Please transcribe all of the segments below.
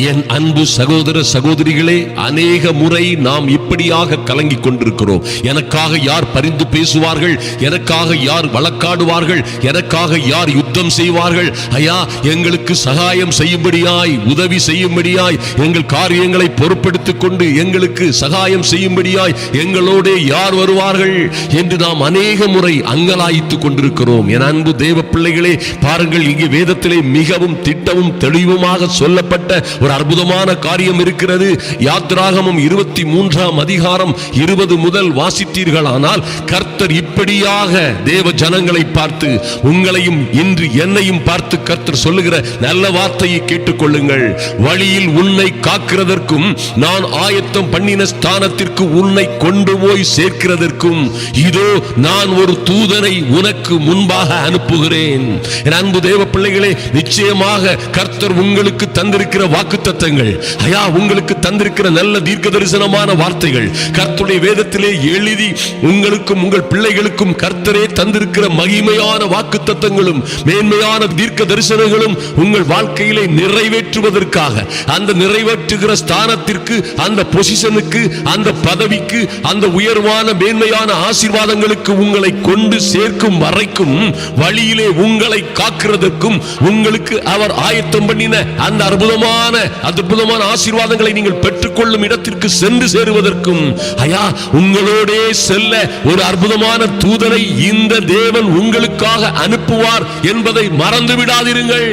என் அன்பு சகோதர சகோதரிகளே அநேக முறை நாம் இப்படியாக கலங்கிக் கொண்டிருக்கிறோம். எனக்காக யார் பரிந்து பேசுவார்கள்? எனக்காக யார் வழக்காடுவார்கள்? எனக்காக யார் யுத்தம் செய்வார்கள்? ஐயா எங்களுக்கு சகாயம் செய்யும்படியாய் உதவி செய்யும்படியாய் எங்கள் காரியங்களை பொறுப்பெடுத்துக் கொண்டு எங்களுக்கு சகாயம் செய்யும்படியாய் எங்களோட யார் வருவார்கள் என்று நாம் அநேக முறை அங்கலாய்த்துக் கொண்டிருக்கிறோம். என் அன்பு தேவ பிள்ளைகளே பாருங்கள் இங்கே வேதத்திலே மிகவும் திட்டமும் தெளிவுமாக சொல்லப்பட்ட ஒரு அற்புதமான காரியம் இருக்கிறது. யாத்ராகமம் இருபத்தி மூன்றாம் அதிகாரம் இருபது முதல் வாசித்தீர்களானால் கர்த்தர் இப்படியாக தேவ ஜனங்களை பார்த்து உங்களையும் இன்று என்னையும் பார்த்து கர்த்தர் சொல்லுகிற நல்ல வார்த்தையை கேட்டுக்கொள்ளுங்கள். வழியில் உன்னை காக்கிறதற்கும் நான் ஆயத்தம் பண்ணின ஸ்தானத்திற்கு உன்னை கொண்டு போய் சேர்க்கிறதற்கும் இதோ நான் ஒரு தூதனை உனக்கு முன்பாக அனுப்புகிறேன். என் அன்பு தேவ பிள்ளைகளே நிச்சயமாக கர்த்தர் உங்களுக்கு தந்திருக்கிற வாக்கு வாக்குத்தத்தங்கள் ஐயா உங்களுக்கு தந்திருக்கிற நல்ல தீர்க்க தரிசனமான வார்த்தைகள். கர்த்துடைய வேதத்திலே எழுதி உங்களுக்கும் உங்கள் பிள்ளைகளுக்கும் கர்த்தரே தந்திருக்கிற மகிமையான வாக்குத்தத்தங்களும் மேன்மையான தீர்க்க தரிசனங்களும் உங்கள் வாழ்க்கையிலே நிறைவேற்றுவதற்காக அந்த நிறைவேற்றுகிற ஸ்தானத்திற்கு அந்த பொசிஷனுக்கு அந்த பதவிக்கு அந்த உயர்வான மேன்மையான ஆசீர்வாதங்களுக்கு உங்களை கொண்டு சேர்க்கும் வரைக்கும் வழியிலே உங்களை காக்கிறதற்கும் உங்களுக்கு அவர் ஆயத்தம் பண்ணின அந்த அற்புதமான அற்புதமான ஆசீர்வாதங்களை நீங்கள் பெற்றுக்கொள்ளும் இடத்திற்கு சென்று சேருவதற்கும் ஐயா உங்களோடே செல்ல ஒரு அற்புதமான தூதனை இந்த தேவன் உங்களுக்காக அனுப்புவார் என்பதை மறந்து விடாதிருங்கள்.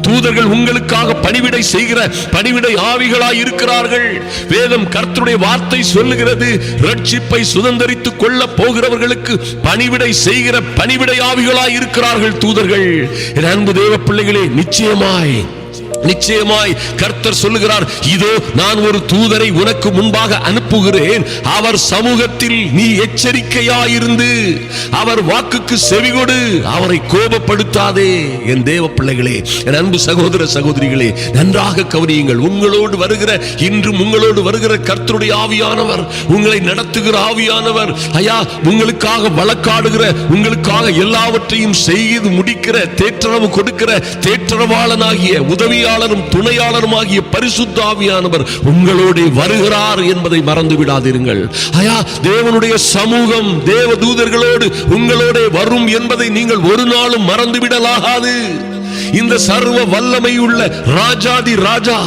தூதர்கள் உங்களுக்காக பணிவிடை செய்கிற பணிவிடை ஆவிகளாய் இருக்கிறார்கள். வேதம் கர்த்தருடைய வார்த்தை சொல்லுகிறது ரட்சிப்பை சுதந்திரித்துக் கொள்ள போகிறவர்களுக்கு பணிவிடை செய்கிற பணிவிடை ஆவிகளாய் இருக்கிறார்கள் தூதர்கள். என் அன்பு தேவ பிள்ளைகளே நிச்சயமாய் நிச்சயமாய் கர்த்தர் சொல்லுகிறார் இதோ நான் ஒரு தூதரை உனக்கு முன்பாக அனுப்புகிறேன். அவர் சமூகத்தில் நீ எச்சரிக்கையாயிருந்து அவர் வாக்குக்கு செவிகொடு. அவரை கோபப்படுத்தாதே. என் தேவ பிள்ளைகளே என் அன்பு சகோதர சகோதரிகளே நன்றாக கவனியுங்கள். உங்களோடு வருகிற இன்றும் உங்களோடு வருகிற கர்த்தருடைய ஆவியானவர் உங்களை நடத்துகிற ஆவியானவர் ஐயா உங்களுக்காக வழக்காடுகிற உங்களுக்காக எல்லாவற்றையும் செய்து முடிக்கிற தேற்றரவு கொடுக்கிற தேற்றரவாளனாகிய உதவியாளரும் துணையாளரும் ஆகிய பரிசுத்த ஆவியானவர் உங்களோட வருகிறார் என்பதை மறந்து விடாதிருங்கள். ஐயா தேவனுடைய சமூகம் தேவ தூதர்களோடு உங்களோட வரும் என்பதை நீங்கள் ஒரு நாளும் மறந்து விடலாகாது. இந்த சர்வ வல்லமை உள்ள ராஜாதி ராஜா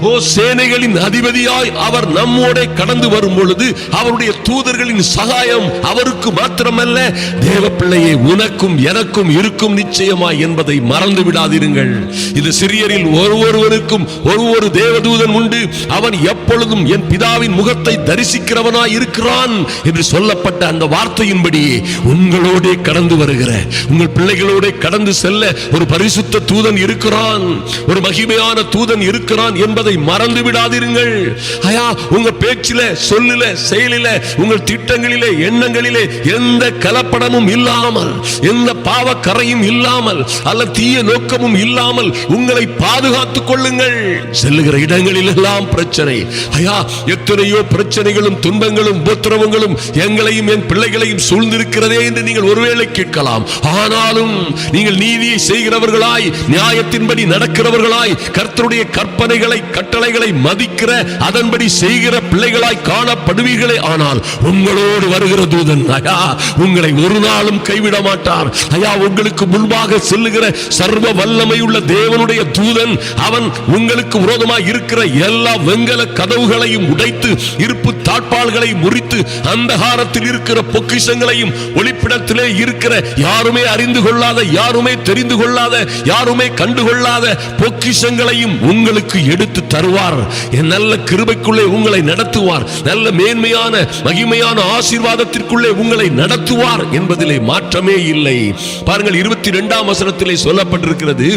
ஓ சேனைகளின் அதிபதியாய் அவர் நம்மோட கடந்து வரும் பொழுது அவருடைய தூதர்களின் சகாயம் அவருக்கு மாத்திரமல்ல தேவ பிள்ளையே உனக்கும் எனக்கும் இருக்கும் நிச்சயமாய் என்பதை மறந்து விடாதிருங்கள். இது சிறியரில் ஒருவருவருக்கும் ஒவ்வொரு தேவதூதன் உண்டு. அவன் எப்பொழுதும் என் பிதாவின் முகத்தை தரிசிக்கிறவனாய் இருக்கிறான் என்று சொல்லப்பட்ட அந்த வார்த்தையின்படியே உங்களோட கடந்து வருகிற உங்கள் பிள்ளைகளோட கடந்து செல்ல ஒரு பரிசுத்த தூதன் இருக்கிறான். ஒரு மகிமையான தூதன் இருக்கிறான் என்பதை மறந்து விடாதிருங்கள். ஐயா உங்க பேச்சில சொல்லில செயலில உங்கள் திட்டங்களிலே எண்ணங்களிலே எந்த கலப்படமும் இல்லாமல் எந்த பாவக்கரையும் இல்லாமல் அல்ல தீய நோக்கமும் இல்லாமல் உங்களை பாதுகாத்துக் கொள்ளுங்கள். செல்லுகிற இடங்களில் எல்லாம் பிரச்சனை. ஐயா எத்தனையோ பிரச்சனைகளும் துன்பங்களும் உபத்திரவங்களும் எங்களையும் என் பிள்ளைகளையும் சூழ்ந்திருக்கிறதே என்று நீங்கள் ஒருவேளை கேட்கலாம். ஆனாலும் நீங்கள் நீதியை செய்கிறவர்களாய் நியாயத்தின்படி நடக்கிறவர்களாய் கர்த்தருடைய கற்பனைகளை கட்டளைகளை மதிக்கிற அதன்படி செய்கிற பிள்ளைகளாய் காணப்படுவீர்களே ஆனால் உங்களோடு வருகிற தூதன் ஐயா உங்களை ஒரு நாளும் கைவிட மாட்டார். ஐயா உங்களுக்கு முன்பாக செல்லுகிற சர்வ வல்லமையுள்ள தேவனுடைய தூதன் அவன் உங்களுக்கு விரோதமாக இருக்கிற எல்லா வெங்கல கதவுகளையும் உடைத்து இருப்பு தாட்பால்களை முறித்து அந்தகாரத்தில் இருக்கிற பொக்கிஷங்களையும் ஒளிப்பிடத்திலே இருக்கிற யாருமே அறிந்து கொள்ளாத யாருமே தெரிந்து கொள்ளாத யாருமே கண்டுகொள்ளாத பொக்கிஷங்களையும் உங்களுக்கு எடுத்து தருவார். என் நல்ல கிருபைக்குள்ளே உங்களை நடத்துவார். நல்ல மேன்மையான மகிமையான ஆசீர்வாதத்திற்குள்ளே உங்களை நடத்துவார் என்பதிலே மாற்றமே இல்லை. பாருங்கள் இருபத்தி இரண்டாம் வசனத்திலே சொல்லப்பட்டிருக்கிறது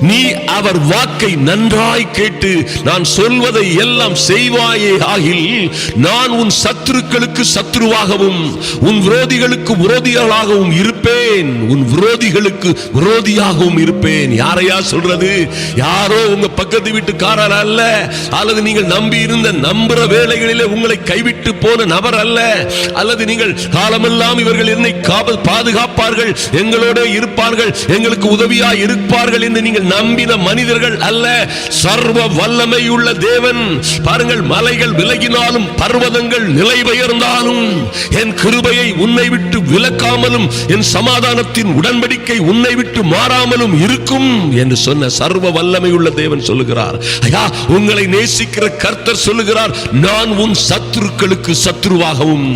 நீ அவர் வாக்கை நன்றாய் கேட்டு நான் சொல்வதை எல்லாம் செய்வாயே ஆகில் நான் உன் சத்துருக்களுக்கு சத்துருவாகவும் உன் விரோதிகளுக்கு விரோதிகளாகவும் இருப்பேன். உன் விரோதிகளுக்கு விரோதியாகவும் இருப்பேன். சொல்லுவேன். யாரையா சொல்றது? யாரோ உங்க பக்கத்து வீட்டுக்காரர் அல்ல. அல்லது நீங்கள் நம்பி இருந்த நம்புற வேலைகளிலே உங்களை கைவிட்டு போன நபர் அல்ல. அல்லது நீங்கள் காலமெல்லாம் இவர்கள் என்னை காவல் பாதுகாப்பார்கள் எங்களோட இருப்பார்கள் எங்களுக்கு உதவியா இருப்பார்கள் என்று நீங்கள் நம்பின மனிதர்கள் அல்ல. சர்வ வல்லமை உள்ள தேவன். பாருங்கள் மலைகள் விலகினாலும் பர்வதங்கள் நிலை பெயர்ந்தாலும் என் கிருபையை உன்னை விட்டு விலக்காமலும் என் சமாதானத்தின் உடன்படிக்கை உன்னை விட்டு மாறாமலும் இருக்கும் இருக்கும் என்று சொன்ன சர்வ வல்லமை உள்ள தேவன் சொல்லுகிறார். ஐயா உங்களை நேசிக்கிற கர்த்தர் சொல்லுகிறார் நான் உன் சத்துருக்களுக்கு சத்ருவாகவும்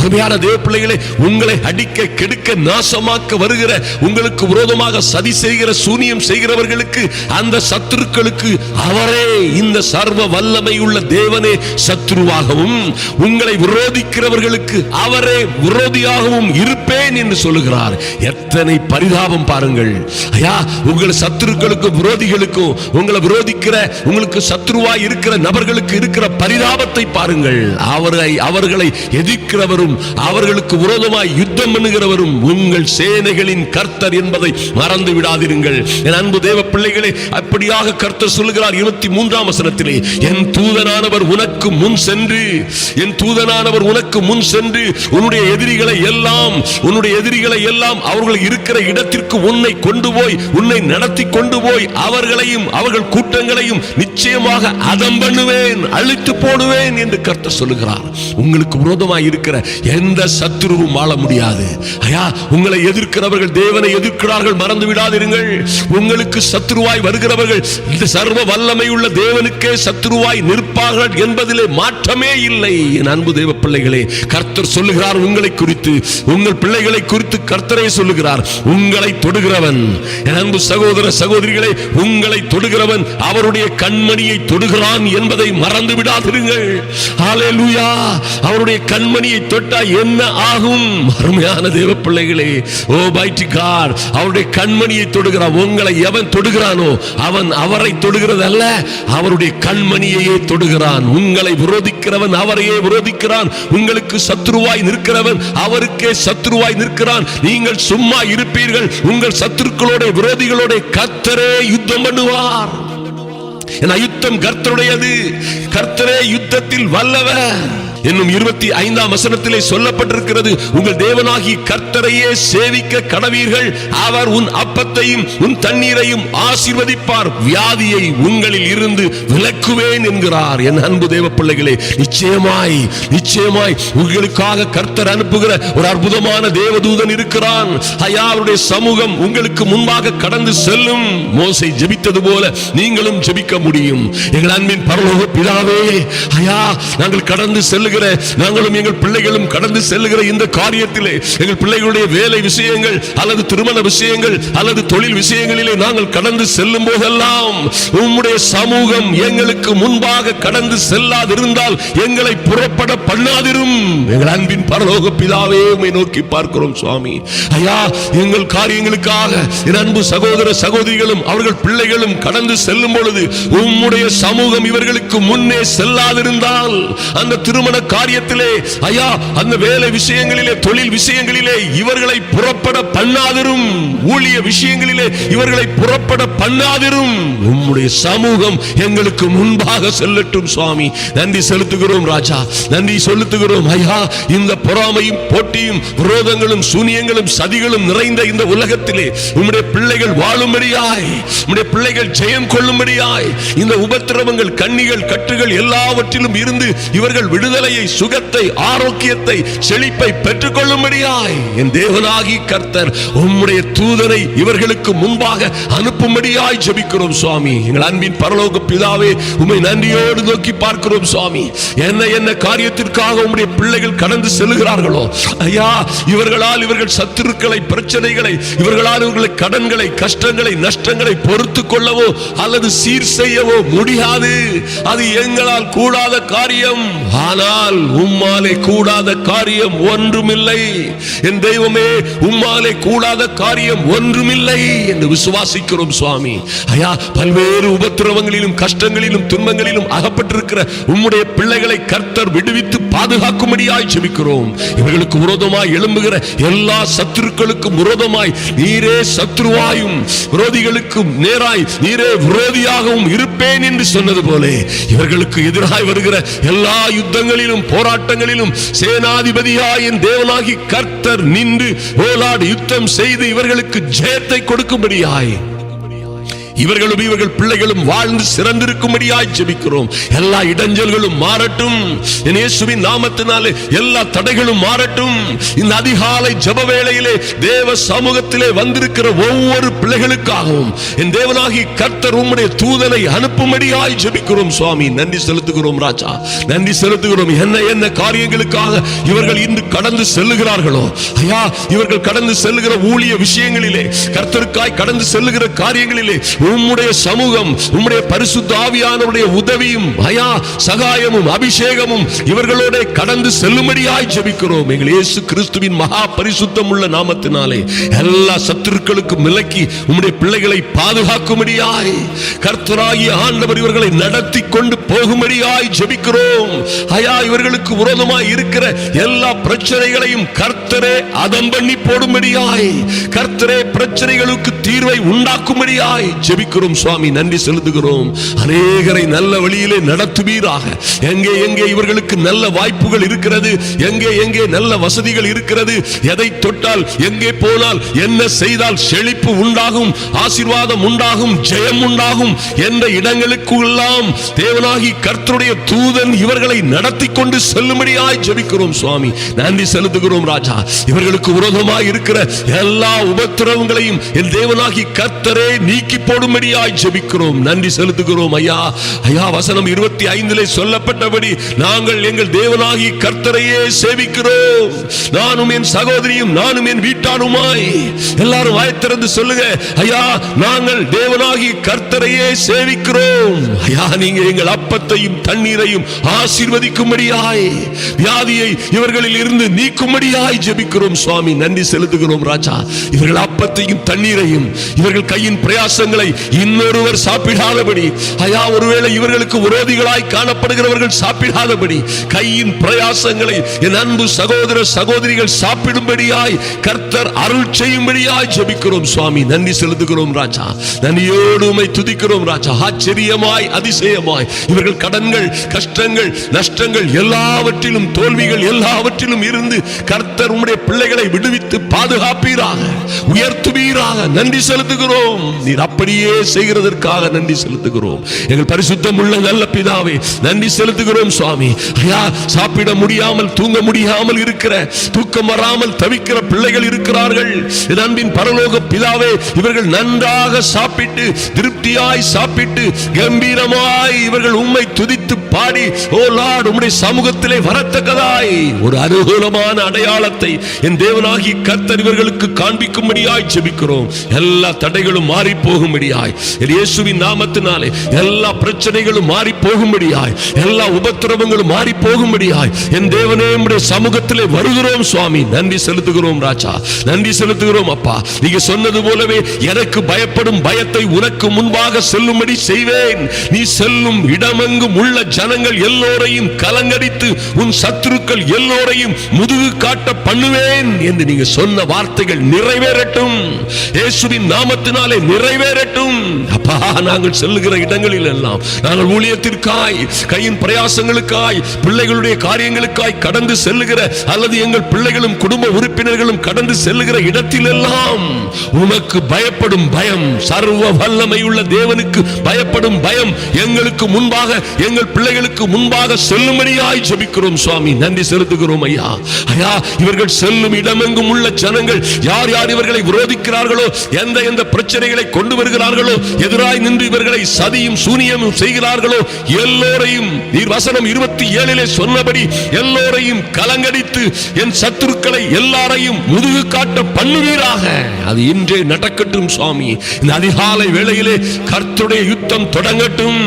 அருமையான தேவ பிள்ளைகளை உங்களை அடிக்க கெடுக்க நாசமாக்க வருகிற உங்களுக்கு விரோதமாக சதி செய்கிற சூனியம் செய்கிறவர்களுக்கு அந்த சத்துருக்களுக்கு அவரே இந்த சர்வ வல்லமை உள்ள தேவனே சத்ருவாகவும் உங்களை விரோதிக்கிறவர்களுக்கு அவரே விரோதியாகவும் இருப்பேன் என்று சொல்லுகிறார். எத்தனை பரிதாபம் பாருங்கள். ஐயா உங்கள் சத்துருக்களுக்கும் விரோதிகளுக்கும் உங்களை விரோதிக்கிற உங்களுக்கு சத்ருவாய் இருக்கிற நபர்களுக்கு இருக்கிற பரிதாபத்தை பாருங்கள். அவரை அவர்களை எதிர்க்கிறவரும் அவர்களுக்கு விரோதமாய் யுத்தம் பண்ணுகிறவரும் உங்கள் சேனைகளின் கர்த்தர் என்பதை மறந்து விடாதிருங்கள். என் அன்பு தேவ பிள்ளைகளே அப்படியாக கர்த்தர் சொல்லுகிறார் இருபத்தி மூன்றாம் வசனத்திலே என் தூதனானவர் உனக்கு முன் சென்று என் தூதனானவர் உனக்கு முன் சென்று உன்னுடைய எதிரிகளை எல்லாம் உன்னுடைய எதிரிகளை எல்லாம் அவர்கள் இருக்கிற இடத்திற்கு உன்னை கொண்டு போய் உன்னை நடத்தி கொண்டு போய் அவர்களையும் அவர்கள் கூட்டங்களையும் நிச்சயமாக அதம் பண்ணுவேன் அழித்து போடுவேன் என்று கர்த்தர் சொல்லுகிறார். உங்களுக்கு விரோதமாக இருக்கிற எந்த சத்துருவும் வாழ முடியாது. ஐயா உங்களை எதிர்க்கிறவர்கள் தேவனை எதிர்க்கிறார்கள் மறந்து விடாதிருங்கள். உங்களுக்கு சத்துருவாய் அவர்கள் இந்த சர்வ வல்லமை உள்ள தேவனுக்கே சத்துருவாய் நிற்பார்கள் என்பதிலே மாற்றமே இல்லை. என் அன்பு தேவ பிள்ளைகளே கர்த்தர் சொல்லுகிறார் உங்களை குறித்து. உங்கள் பிள்ளைகளை குறித்து கர்த்தரை சொல்லுகிறார். உங்களை தொடுகிறவன். என் அன்பு சகோதர சகோதரிகளே உங்களை தொடுகிறவன் அவருடைய கண்மணியை தொடுகிறான் என்பதை மறந்து விடாதிருங்கள். அவருடைய கண்மணியை தொட்டா என்ன ஆகும்? அருமையான தேவ பிள்ளைகளே ஓ பைட்டி கார் அவருடைய கண்மணியை தொடுகிறான். உங்களை எவன் தொடுகிறானோ அவன் அவரை தொடுகிறது அல்ல அவருடைய கண்மணியையே தொடுகிறான். உங்களை விரோதிக்கிறவன் அவரையே விரோதிக்கிறான். உங்களுக்கு சத்ருவாய் நிற்கிறவன் அவருக்கே சத்ருவாய் நிற்கிறான். நீங்கள் சும்மா இருப்பீர்கள். உங்கள் சத்துருக்களோட விரோதிகளோட கர்த்தரே யுத்தம் பண்ணுவார். என் யுத்தம் கர்த்தருடையது. கர்த்தரே யுத்தத்தில் வல்லவர். என்னும் இருபத்தி ஐந்தாம் வசனத்திலே சொல்லப்பட்டிருக்கிறது உங்கள் தேவனாகி கர்த்தரையே சேவிக்க கடவீர்கள். அவர் உன் அப்பத்தையும் உன் தண்ணீரையும் ஆசீர்வதிப்பார். வியாதியை உங்களில் இருந்து விலக்குவேன் என்கிறார். என் அன்பு தேவ பிள்ளைகளே நிச்சயமாய் நிச்சயமாய் உங்களுக்காக கர்த்தர் அனுப்புகிற ஒரு அற்புதமான தேவதூதன் இருக்கிறான். ஐயா அவருடைய சமூகம் உங்களுக்கு முன்பாக கடந்து செல்லும். மோசை ஜெபித்தது போல நீங்களும் ஜெபிக்க முடியும். எங்கள் அன்பின் பரலோக பிதாவே ஐயா நாங்கள் கடந்து செல்லுகிற நாங்களும் எங்கள் பிள்ளைகளும் கடந்து செல்லுகிற இந்த காரியத்திலே எங்கள் பிள்ளைகளுடைய வேலை விஷயங்கள் அல்லது திருமண விஷயங்கள் அல்லது தொழில் விஷயங்களிலே நாங்கள் கடந்து செல்லும் போதெல்லாம் உம்முடைய சமூகம் எங்களுக்கு முன்பாக கடந்து செல்லாதிருந்தால் எங்களை புறப்பட பண்ணாதிரும். எங்கள் அன்பின் பரலோக பிதாவே உண்மை நோக்கி பார்க்கிறோம் சுவாமி. ஐயா எங்கள் காரியங்களுக்காக என் அன்பு சகோதர சகோதரிகளும் அவர்கள் பிள்ளைகளும் கடந்து செல்லும் பொழுது உம்முடைய சமூகம் இவர்களுக்கு முன்னே செல்லாதிருந்தால் அந்த திருமண காரியத்திலே ஐயா அந்த வேலை விஷயங்களிலே தொழில் விஷயங்களிலே இவர்களை புறப்பட பண்ணாதிரும். ஊழிய விஷயங்களிலே இவர்களை புறப்பட பண்ணாதிரும். உம்முடைய சமூகம் எங்களுக்கு முன்பாக செல்லட்டும் சுவாமி. நன்றி செலுத்துகிறோம் ராஜா. நன்றி செலுத்துகிறோம் ஐயா. இந்த பொறாமையும் போட்டியும் விரோதங்களும் சூனியங்களும் சதிகளும் நிறைந்த இந்த உலகத்திலே உம்முடைய பிள்ளைகள் வாழும்படியாய் உம்முடைய பிள்ளைகள் ஜெயம் கொள்ளும்படியாய் இந்த உபத்திரவங்கள் கண்ணிகள் கட்டுகள் எல்லாவற்றிலும் இருந்து இவர்கள் விடுதலை விடுதலையை சுகத்தை ஆரோக்கியத்தை செழிப்பை பெற்றுக் கொள்ளும்படியாய் என் தேவனாகி கர்த்தர் உம்முடைய தூதனை இவர்களுக்கு முன்பாக அனுப்பும்படியாய் ஜபிக்கிறோம் சுவாமி. எங்கள் அன்பின் பரலோக பிதாவே உம்மை நன்றியோடு நோக்கி பார்க்கிறோம் சுவாமி. என்ன என்ன காரியத்திற்காக உம்முடைய பிள்ளைகள் கடந்து செல்கிறார்களோ ஐயா இவர்களால் இவர்கள் சத்துருக்களை பிரச்சனைகளை இவர்களால் இவர்களை கடன்களை கஷ்டங்களை நஷ்டங்களை பொறுத்து கொள்ளவோ அல்லது சீர் செய்யவோ முடியாது. அது எங்களால் கூடாத காரியம். ஆனால் உம்மாலே கூடாத காரியம் ஒன்றுமில்லை. என் தெய்வமே உம்மாலே கூடாத காரியம் ஒன்றுமில்லை என்று விசுவாசிக்கிறோம் சுவாமி. ஐயா பல்வேறு உபத்திரவங்களிலும் கஷ்டங்களிலும் துன்பங்களிலும் அகப்பட்டிருக்கிற உம்முடைய பிள்ளைகளை கர்த்தர் விடுவித்து பாதுகாக்கும்படியாய் ஜெபிக்கிறோம் இவர்களுக்கு விரோதமாய் எழும்புகிற எல்லா சத்துருக்களுக்கும் விரோதமாய் நீரே சத்ருவாயும் விரோதிகளுக்கும் நேராய் நீரே விரோதியாகவும் இருப்பேன் என்று சொன்னது போலே இவர்களுக்கு எதிராய் வருகிற எல்லா யுத்தங்களிலும் போராட்டங்களிலும் சேனாதிபதியாய் என் தேவனாகி கர்த்தர் நின்று ஓலாடு யுத்தம் செய்து இவர்களுக்கு ஜெயத்தை கொடுக்கும்படியாய். இவர்களும் இவர்கள் பிள்ளைகளும் வாழ்ந்து சிறந்திருக்கும்படியாய் ஜெபிக்கிறோம். எல்லா இடைஞ்சல்களும் மாறட்டும். இயேசுவின் நாமத்தினாலே எல்லா தடைகளும் மாறட்டும். இந்த அதிகாலை ஜப வேளையிலே தேவ சமூகத்திலே வந்திருக்கிற ஒவ்வொரு பிள்ளைகளுக்காகவும் என் தேவனாகி கர்த்தர் உம்முடைய தூதனை அனுப்பும்படியாய் ஜெபிக்கிறோம் சுவாமி. நன்றி செலுத்துகிறோம் ராஜா. நன்றி செலுத்துகிறோம். என்ன என்ன காரியங்களுக்காக இவர்கள் இன்று கடந்து செல்லுகிறார்களோ? ஐயா இவர்கள் கடந்து செல்லுகிற ஊழிய விஷயங்களிலே கர்த்தருக்காய் கடந்து செல்லுகிற காரியங்களிலே உம்முடைய சமூகம் உம்முடைய பரிசுத்த ஆவியானவருடைய உதவியும் பயா சகாயமும் அபிஷேகமும் இவர்களோட கடந்து செல்லும்படியாய் ஜெபிக்கிறோம். எங்கள் இயேசு கிறிஸ்துவின் மகா பரிசுத்தம் உள்ள நாமத்தினாலே எல்லா சத்துருக்களுக்கும் விலக்கி உம்முடைய பிள்ளைகளை பாதுகாக்கும்படியாய் கர்த்தராகிய ஆண்டவர் இவர்களை நடத்தி கொண்டு போகும்படியாய் ஜெபிக்கிறோம். ஐயா இவர்களுக்கு விரோதமாய் இருக்கிற எல்லா பிரச்சனைகளையும் கர்த்தரே அதம் பண்ணி போடும்படியாய். கர்த்தரே பிரச்சனைகளுக்கு தீர்வை உண்டாக்கும்படியாய். ஜெபிக்கிறோம் சுவாமி நன்றி செலுத்துகிறோம். அநேகரை நல்ல வழியிலே நடத்துவீராக. எங்கே எங்கே இவர்களுக்கு நல்ல வாய்ப்புகள் இருக்கிறது? எங்கே எங்கே நல்ல வசதிகள் இருக்கிறது? எதை தொட்டால் எங்கே போனால் என்ன செய்தால் செழிப்பு உண்டாகும் ஆசீர்வாதம் உண்டாகும் ஜெயம் உண்டாகும் என்ற இடங்களுக்கெல்லாம் தேவனாகி கர்த்தருடைய தூதன் இவர்களை நடத்தி கொண்டு செல்லும்படியாய் ஜெபிக்கிறோம் சுவாமி. நன்றி செலுத்துகிறோம் ராஜா. இவர்களுக்கு விரோதமாக இருக்கிற எல்லா உபத்திரவங்களையும் என் தேவனாகி கத்தரே நீக்கி போடும்படியாய் ஜெபிக்கிறோம். நன்றி செலுத்துகிறோம் ஐயா. ஐயா வசனம் இருபத்தி ஐந்திலே சொல்லப்பட்டபடி நாங்கள் எங்கள் தேவனாகி கர்த்தரையே சேவிக்கிறோம். நானும் என் சகோதரியும் நானும் என் வீட்டானுமாய். எல்லாரும் வாய்த்திறந்து சொல்லுங்க ஐயா நாங்கள் தேவனாகி கர்த்தரையே சேவிக்கிறோம். ஐயா நீங்க எங்கள் அப்பத்தையும் தண்ணீரையும் ஆசீர்வதிக்கும்படியாய் வியாதியை இவர்களில் இருந்து நீக்கும்படியாய் ஜெபிக்கிறோம் சுவாமி நன்றி செலுத்துகிறோம் ராஜா. இவர்கள் அப்பத்தையும் தண்ணீரையும் இவர்கள் கையின் பிரயாசங்களை இன்னொருவர் சாப்பிடாதபடி ஐயா ஒருவேளை இவர்களுக்கு விரோதிகளாய் காணப்படுகிறவர்கள் சாப்பிடாதபடி கையின் பிரயாசங்களை என் அன்பு சகோதர சகோதரிகள் சாப்பிடும்படியாய் கர்த்தர் அருள் செய்யும்படியாய் ஜெபிக்கிறோம் சுவாமி நன்றி செலுத்துகிறோம் ராஜா. நன்றியோடு உமை துதிக்கிறோம் ராஜா. ஆச்சரியமாய் அதிசயமாய் இவர்கள் கடன்கள் கஷ்டங்கள் நஷ்டங்கள் எல்லாவற்றிலும் தோல்விகள் எல்லாவற்றிலும் இருந்து கர்த்தர் உம்முடைய பிள்ளைகளை விடுவித்து பாதுகாப்பீராக உயர்த்துவீராக நன்றி செலுத்துகிறோம். நீர் அப்படியே செய்கிறதற்காக நன்றி செலுத்துகிறோம். எங்கள் பரிசுத்தம் உள்ள நல்ல பிதாவே நன்றி செலுத்துகிறோம் சுவாமி. ஐயா சாப்பிட முடியாமல் தூங்க முடியாமல் இருக்கிற தூக்கம் வராமல் தவிக்கிற பிள்ளைகள் இருக்கிறார்கள். அன்பின் பரலோக பிதாவே இவர்கள் நன்றாக சாப்பிட்டு திருப்தியாய் சாப்பிட்டு கம்பீரமாய் இவர்கள் உம்மை துதித்து பாடி ஓ லார்ட் உம்முடைய சமூகத்திலே வரத்தக்கதாய். ஒரு அனுகூலமான அடையாளத்தை என் தேவனாகி கர்த்தர் இவர்களுக்கு காண்பிக்கும்படியாய் ஜெபிக்கிறோம். எல்லா தடைகளும் மாறி போகும்படியாய் இயேசுவின் நாமத்தினாலே எல்லா பிரச்சனைகளும் மாறி போகும்படியாய் எல்லா உபத்திரவங்களும் மாறி போகும்படியாய் என் தேவனே நம்முடைய சமூகத்திலே வருகிறோம் சுவாமி. நன்றி செலுத்துகிறோம் ராஜா. நன்றி செலுத்துகிறோம் அப்பா. நீங்க சொன்னது போலவே எனக்கு பயப்படும் பயத்தை உனக்கு முன்பாக செல்லும்படி செய்வேன். நீ செல்லும் இடமெங்கும் உள்ள ஜனங்கள் எல்லோரையும் கலங்கடித்து உன் சத்துருக்கள் எல்லோரையும் முதுகு காட்ட பண்ணுவேன் என்று நீங்க சொன்ன வார்த்தைகள் நிறைவேறட்டும். இயேசுவின் நாமத்தினாலே நிறைவேறட்டும். அப்பா நாங்கள் செல்லுகிற இடங்களில் எல்லாம் நாங்கள் ஊழியத்திற்காய் கையின் பிரயாசங்களுக்காய் பிள்ளைகளுடைய காரியங்களுக்காய் கடந்து செல்லுகிற அல்லது எங்கள் பிள்ளைகளும் குடும்ப உறுப்பினர்களும் கடந்து செல்லுகிற இடத்திலெல்லாம் உனக்கு பயப்படும் பயம் சர்வ வல்லமை உள்ள தேவனுக்கு பயப்படும் பயம் எங்களுக்கு முன்பாக எங்கள் பிள்ளைகளுக்கு முன்பாக செல்லும்படியாய் ஜபிக்கிறோம் சுவாமி. நன்றி செலுத்துகிறோம் ஐயா. ஐயா இவர்கள் இவர்கள் செல்லும் இடமெங்கும் உள்ள ஜனங்கள் யார் யார் இவர்களை விரோதிக்கிறார்களோ எந்த எந்த பிரச்சனைகளை கொண்டு வருகிறார்களோ எதிராய் நின்று இவர்களை சதியும் சூனியமும் செய்கிறார்களோ எல்லோரையும் நீர் வசனம் இருபத்தி ஏழிலே சொன்னபடி எல்லோரையும் கலங்கடித்து என் சத்துருக்களை எல்லாரையும் முதுகு காட்ட பண்ணுவீராக. அது இன்றே நடக்கட்டும் சுவாமி. இந்த அதிகாலை வேளையிலே கர்த்துடைய யுத்தம் தொடங்கட்டும்.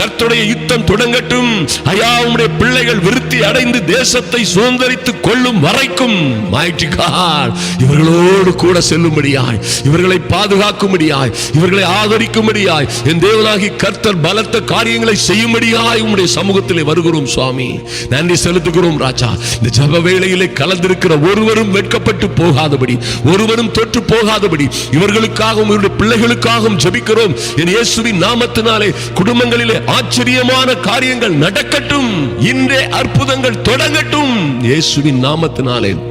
கர்த்துடைய யுத்தம் தொடங்கட்டும். ஐயா உம்முடைய பிள்ளைகள் விருத்தி அடைந்து தேசத்தை சுதந்திரித்துக் கொள்ளும் வரைக்கும் mighty கார் இவர்களோடு கூட செல்லும்படியாய் இவர்களை பாதுகாக்கும்படியாய் இவர்களை ஆதரிக்கும்படியாய் என் தேவனாகி கர்த்தர் பலத்த காரியங்களை செய்யும்படியாய் உம்முடைய சமூகத்திலே வருகிறோம் சுவாமி. நன்றி செலுத்துகிறோம் ராஜா. இந்த ஜப வேளையிலே கலந்திருக்கிற ஒருவரும் வெட்கப்பட்டு போகாதபடி ஒருவரும் தொற்று போகாதபடி இவர்களுக்காகவும் இவருடைய பிள்ளைகளுக்காகவும் ஜெபிக்கிறோம். என் இயேசுவின் நாமத்தினாலே குடும்பங்களிலே ஆச்சரியமான காரியங்கள் நடக்கட்டும். இன்றே அற்புதங்கள் தொடங்கட்டும். இயேசுவின் நாமத்தினாலே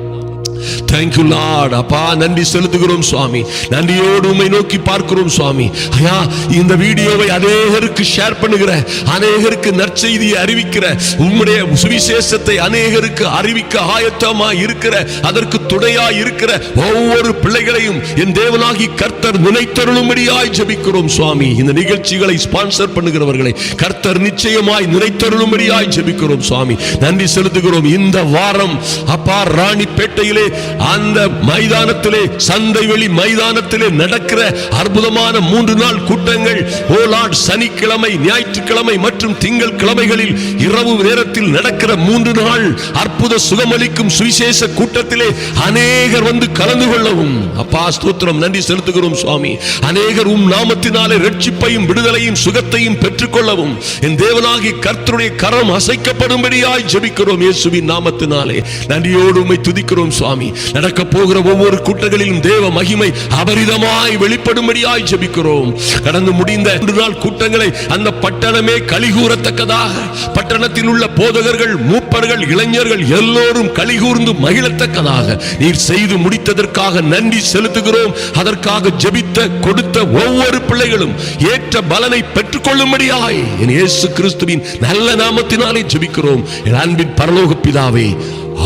தேங்க்யூ லார்ட் அப்பா நன்றி செலுத்துகிறோம் சுவாமி. நன்றியோடு உண்மை நோக்கி பார்க்கிறோம் சுவாமி. ஐயா இந்த வீடியோவை அநேகருக்கு ஷேர் பண்ணுகிற அநேகருக்கு நற்செய்தியை அறிவிக்கிற உம்முடைய சுவிசேஷத்தை அநேகருக்கு அறிவிக்க ஆயத்தமா இருக்கிற அதற்கு துணையா இருக்கிற ஒவ்வொரு பிள்ளைகளையும் என் தேவனாகி கர்த்தர் நினைத்தருளும்படியாய் ஜபிக்கிறோம் சுவாமி. இந்த நிகழ்ச்சிகளை ஸ்பான்சர் பண்ணுகிறவர்களை கர்த்தர் நிச்சயமாய் நினைத்தருளும்படியாய் ஜபிக்கிறோம் சுவாமி. நன்றி செலுத்துகிறோம். இந்த வாரம் அப்பா ராணிப்பேட்டையிலே அந்த மைதானத்திலே சந்தை வெளி மைதானத்திலே நடக்கிற அற்புதமான மூன்று நாள் கூட்டங்கள் ஓலாட் சனிக்கிழமை ஞாயிற்றுக்கிழமை மற்றும் திங்கள் கிழமைகளில் இரவு நேரத்தில் நடக்கிற மூன்று நாள் அற்புத சுகமளிக்கும் சுவிசேஷ கூட்டத்திலே அநேகர் வந்து கலந்து கொள்ளவும். அப்பா ஸ்தோத்திரம் நன்றி செலுத்துகிறோம் சுவாமி. அநேகர் உம் நாமத்தினாலே ரட்சிப்பையும் விடுதலையும் சுகத்தையும் பெற்றுக்கொள்ளவும். என் தேவனாகி கர்த்தருடைய கரம் அசைக்கப்படும்படியாய் ஜெபிக்கிறோம் இயேசுவின் நாமத்தினாலே. நன்றியோடு உம்மை துதிக்கிறோம் சுவாமி. நடக்க போகிற ஒவ்வொரு கூட்டங்களிலும் தேவ மகிமை அபரிதமாய் வெளிப்படும்படியாய் ஜெபிக்கிறோம். கடந்து முடிந்த மூன்று நாள் கூட்டங்களை அந்த பட்டணமே கலிகூறத்தக்கதாக பட்டணத்தில் உள்ள போதகர்கள் மூப்பர்கள் இளைஞர்கள் எல்லோரும் கலிகூர்ந்து மகிழத்தக்கதாக. நீர் செய்து முடித்ததற்காக நன்றி செலுத்துகிறோம். அதற்காக ஜெபித்த கொடுத்த ஒவ்வொரு பிள்ளைகளும் ஏற்ற பலனை பெற்றுக்கொள்ளும்படியாய் என் இயேசு கிறிஸ்துவின் நல்ல நாமத்தினாலே ஜெபிக்கிறோம். என் அன்பின் பரலோக பிதாவே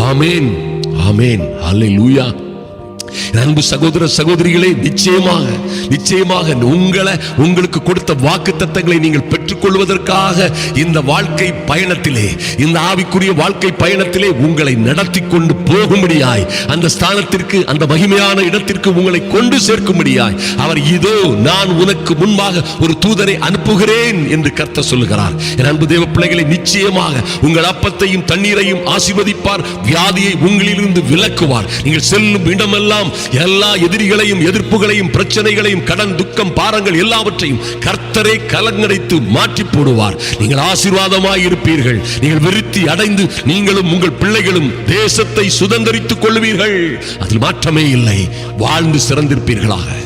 ஆமேன். ஆமேன். அல்லேலூயா என் அன்பு சகோதர சகோதரிகளே நிச்சயமாக நிச்சயமாக உங்களை உங்களுக்கு கொடுத்த வாக்கு தத்தங்களை நீங்கள் பெற்றுக்கொள்வதற்காக இந்த வாழ்க்கை பயணத்திலே இந்த ஆவிக்குரிய வாழ்க்கை பயணத்திலே உங்களை நடத்தி கொண்டு போகும்படியாய் அந்த ஸ்தானத்திற்கு அந்த மகிமையான இடத்திற்கு உங்களை கொண்டு சேர்க்கும்படியாய் அவர் இதோ நான் உனக்கு முன்பாக ஒரு தூதரை அனுப்புகிறேன் என்று கர்த்த சொல்லுகிறார். என் அன்பு தேவ பிள்ளைகளை நிச்சயமாக உங்கள் அப்பத்தையும் தண்ணீரையும் ஆசிர்வதிப்பார் வியாதியை உங்களிலிருந்து விலக்குவார். நீங்கள் செல்லும் இடமெல்லாம் எல்லா எதிரிகளையும் எதிர்ப்புகளையும் பிரச்சனைகளையும் கடன் துக்கம் பாரங்கள் எல்லாவற்றையும் கர்த்தரை கலங்கடைத்து மாற்றி போடுவார். நீங்கள் ஆசீர்வாதமாய் இருப்பீர்கள். நீங்கள் விருத்தி அடைந்து நீங்களும் உங்கள் பிள்ளைகளும் தேசத்தை சுதந்தரித்துக் கொள்வீர்கள். அதில் மாற்றமே இல்லை. வாழ்ந்து சிறந்திருப்பீர்களாக.